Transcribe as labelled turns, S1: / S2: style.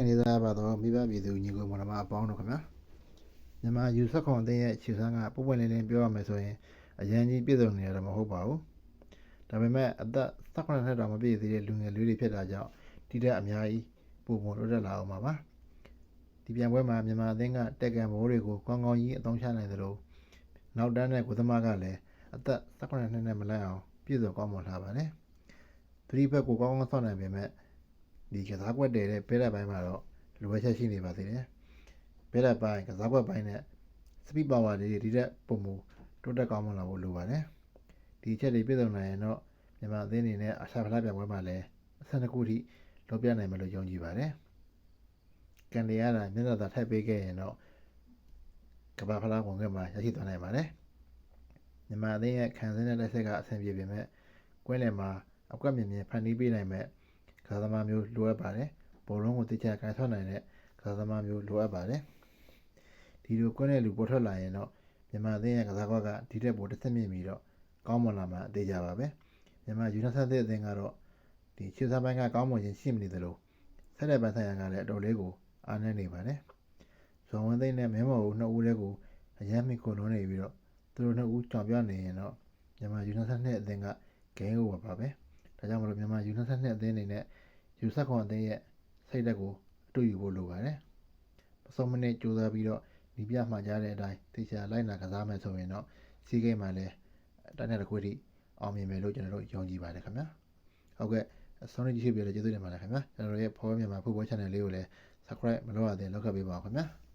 S1: ကနေသားပါတော့မိဘပြည်သူညီကိုမောင်နှမအပေါင်းတို့ခင်ဗျာမြန်မာယူဆက်ခွန်အသင်းရဲ့ခြေစမ်းကပုံပွင့်လင်းလင်းပြောရမယ်ဆိုရင်အရန်ကြီးပြည့်စုံနေရတော့မဟုတ်ပါဘူးဒါပေမဲ့အသက်18နှစ်တောင်မပြည့်သေးတဲ့လူငယ်လေးတွေဖြစ်တာကြောင့်တိတဲ့အများကြီးပုံပုံလွတ်တက်လာအောင်ပါပါဒီပြန်ပွဲမှာမြန်မာအသင်းကတက်ကံဘောတွေကိုကောင်းကောင်းကြီးအသုံးချနိုင်သလိုနောက်တန်းတဲ့ကိုသမားကလည်းအသက်18နှစ်နဲ့မလိုက်အောင်ပြည့်စုံကောင်းမွန်လာပါတယ်သတိဘက်ကိုကောင်းကောင်းဆောက်နိုင်ပေမဲ့ ဒီကစားကွက်တည်တဲ့ဘဲလက်ပိုင်းမှာတော့လိုအပ်ချက်ရှိနေပါသေးတယ်ဘဲလက်ပိုင်းကစားကွက်ပိုင်းနဲ့စပီပါဝါလေးတွေဒီတက်ပုံမူတိုးတက်ကောင်းမွန်လာဖို့လိုပါတယ်ဒီအချက်တွေပြည့်စုံနိုင်ရင်တော့မြန်မာအသင်းအနေနဲ့အရှာဖလားပြပွဲမှာလည်းအဆင့်တစ်ခုထိလောက်ပြနိုင်မယ်လို့ယုံကြည်ပါတယ်ကန်ဒီယာတာမျက်နှာသာထိုက်ပေးခဲ့ရင်တော့ကမ္ဘာဖလားဝင်ခွင့်မှာရရှိသွားနိုင်ပါတယ်မြန်မာအသင်းရဲ့ခံစင်းတဲ့လက်ဆက်က အဆင်ပြေပေမဲ့ကွင်းလယ်မှာအကွက်မြင်မြင်ဖန်တီးပေးနိုင်မဲ့က စားသမားမျိုးလိုအပ်ပါတယ်။ဘောလုံးကိုတိကျကန်ထွက်နိုင်တဲ့ကစားသမားမျိုးလိုအပ်ပါတယ်။ဒီလိုကွင်းတဲ့လူပေါ်ထွက်လာရင်တော့မြန်မာအသင်းရဲ့ကစားကွက်ကဒီတက်ပေါ်တစ်သက်မြင့်ပြီးတော့ကောင်းမွန်လာမှာအသေးကြပါပဲ။မြန်မာယူနိုက်တက်အသင်းကတော့ဒီခြေစားပိုင်းကကောင်းမွန်ခြင်းရှိမနေသလိုဆက်လက်ပန်းဆိုင်ရာကလည်းအတော်လေးကိုအားနည်းနေပါတယ်။ဇွန်ဝင်းသိန်းနဲ့မဲမော်ဦးနှစ်ဦးလေးကိုအရန်မိခုလုံးနေပြီးတော့သူတို့နှစ်ဦးကြောင်ပြနေရင်တော့မြန်မာယူနိုက်တက်အသင်းကဂိမ်းကိုပါပဲ။ ဒါကြောင့်မလို့မြန်မာယူနိုက်တက်အသင်းအနေနဲ့ယူဆက်ခွန်အသင်းရဲ့စိတ်ဓာတ်ကိုအတူယူဖို့လိုပါတယ်။ပစုံမနစ်ကြိုးစားပြီးတော့ဒီပြမှာကြားတဲ့အတိုင်းတေချာလိုက်နာကစားမယ်ဆိုရင်တော့စီးကိမ်းမှာလည်းအတိုင်းတစ်ခုထိအောင်မြင်မယ်လို့ကျွန်တော်တို့ယုံကြည်ပါတယ်ခင်ဗျာ။ဟုတ်ကဲ့ဆောင်းနေကြည့်ပြရတဲ့ကျေးဇူးတင်ပါတယ်ခင်ဗျာ။ကျွန်တော်တို့ရဲ့ Power မြန်မာ Football Channel လေးကိုလည်း Subscribe မလုပ်ရသေးရင်လုပ်ခဲ့ပေးပါဦးခင်ဗျာ။